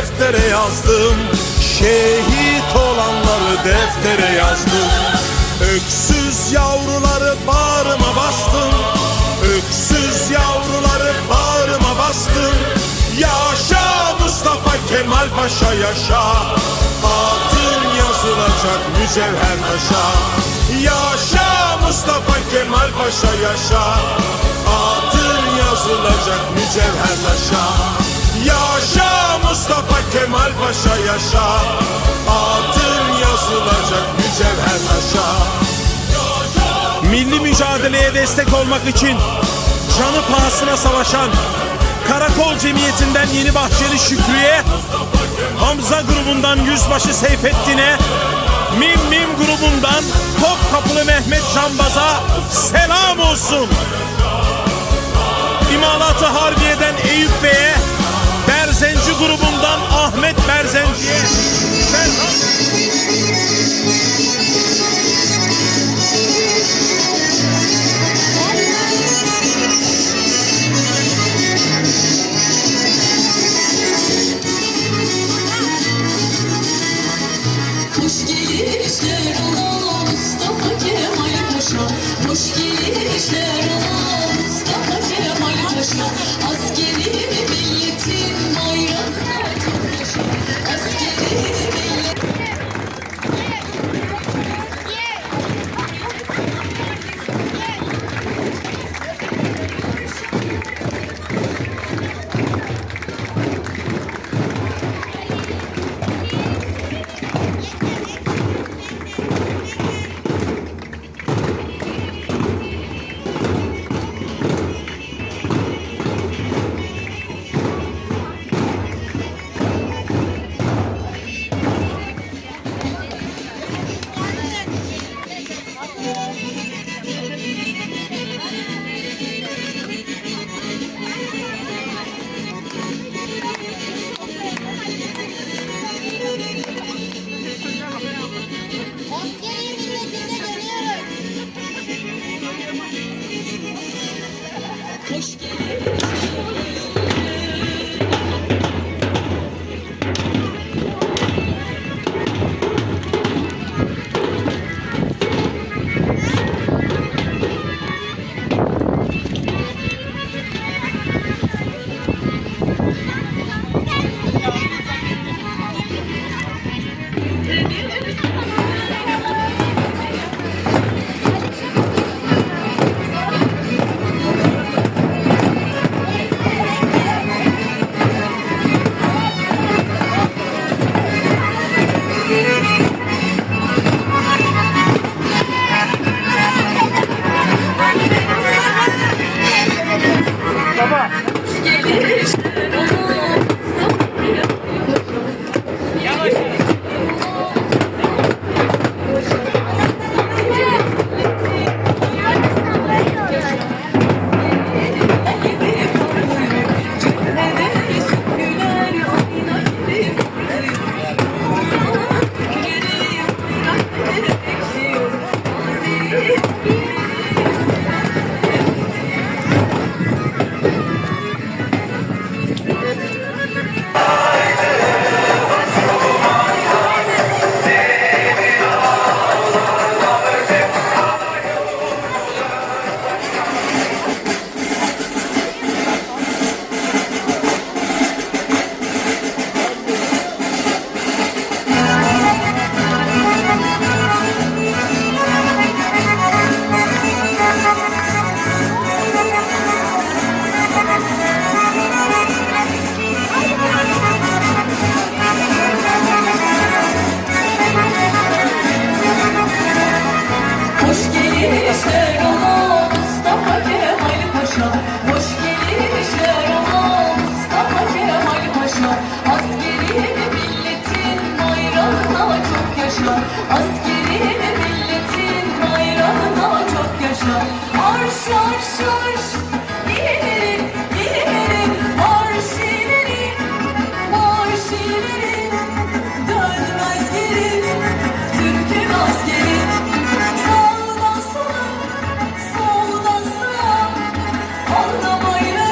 deftere yazdım. Şehit olanları deftere yazdım. Öksüz yavruları bağrıma bastım. Öksüz yavruları bağrıma bastım. Yaşa Mustafa Kemal Paşa yaşa. Adın yazılacak mücevher taşa Yaşa Mustafa Kemal Paşa yaşa. Adın yazılacak mücevher taşa Yaşa Mustafa Kemal Paşa yaşa Adın yazılacak mücevher taşa Milli mücadeleye destek olmak için canı pahasına savaşan Karakol Cemiyeti'nden Yeni Bahçeli Şükrü'ye, Hamza grubundan Yüzbaşı Seyfettin'e, Mim Mim grubundan Topkapılı Mehmet Cambaz'a selam olsun. İmalatı Harbiye'den Eyüp Bey'e, grubundan Ahmet Berzenci'ye selam. Hoş gelişler ana Miski.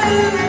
Thank you.